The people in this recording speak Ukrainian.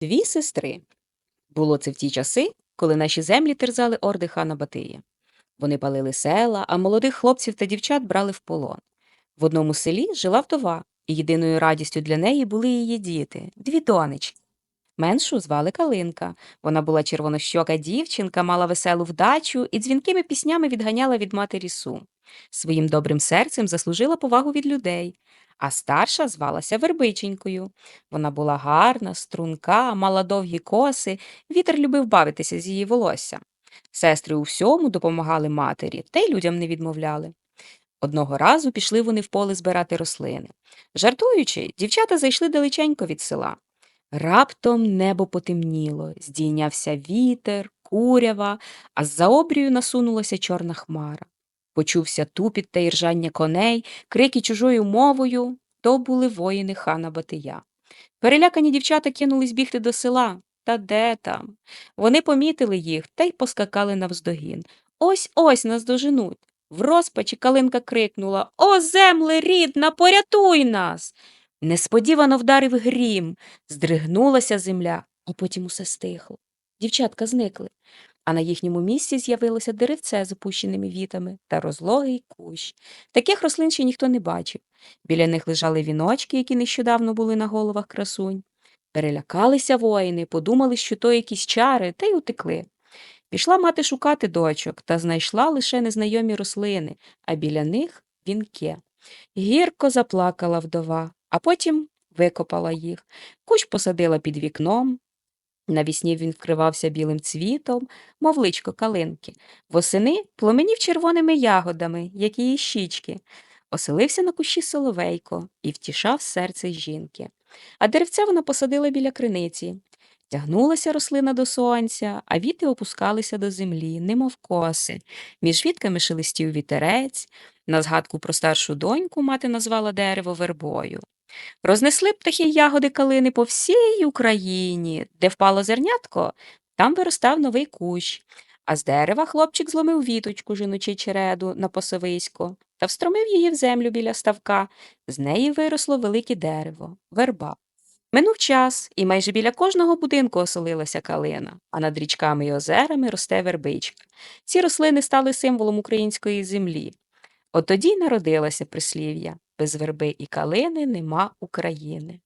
Дві сестри. Було це в ті часи, коли наші землі терзали орди хана Батия. Вони палили села, а молодих хлопців та дівчат брали в полон. В одному селі жила вдова, і єдиною радістю для неї були її діти, дві донечки. Меншу звали Калинка. Вона була червонощока дівчинка, мала веселу вдачу і дзвінкими піснями відганяла від матері сум. Своїм добрим серцем заслужила повагу від людей. А старша звалася Вербиченькою. Вона була гарна, струнка, мала довгі коси, вітер любив бавитися з її волосся. Сестри у всьому допомагали матері, та й людям не відмовляли. Одного разу пішли вони в поле збирати рослини. Жартуючи, дівчата зайшли далеченько від села. Раптом небо потемніло, здійнявся вітер, курява, а з-за обрію насунулася чорна хмара. Почувся тупіт та іржання коней, крики чужою мовою. То були воїни хана Батия. Перелякані дівчата кинулись бігти до села. Та де там? Вони помітили їх та й поскакали навздогін. Ось ось нас доженуть. В розпачі Калинка крикнула О, земле рідна, порятуй нас. Несподівано вдарив грім, здригнулася земля, а потім усе стихло. Дівчатка зникли, а на їхньому місці з'явилося деревце з опущеними вітами та розлогий кущ. Таких рослин ще ніхто не бачив. Біля них лежали віночки, які нещодавно були на головах красунь. Перелякалися воїни, подумали, що то якісь чари, та й утекли. Пішла мати шукати дочок та знайшла лише незнайомі рослини, а біля них вінки. Гірко заплакала вдова, а потім викопала їх. Кущ посадила під вікном. Навісні він вкривався білим цвітом, мов личко калинки. Восени пломенів червоними ягодами, як її щічки. Оселився на кущі соловейко і втішав серце жінки. А деревце вона посадила біля криниці. Тягнулася рослина до сонця, а віти опускалися до землі, немов коси. Між вітками шелестів вітерець. На згадку про старшу доньку мати назвала дерево вербою. Рознесли птахи ягоди калини по всій Україні, де впало зернятко, там виростав новий кущ. А з дерева хлопчик зломив віточку, жіночи череду на посовисько, та встромив її в землю біля ставка. З неї виросло велике дерево, верба. Минув час, і майже біля кожного будинку оселилася калина, а над річками й озерами росте вербичка. Ці рослини стали символом української землі. От тоді й народилося прислів'я без верби і калини нема України.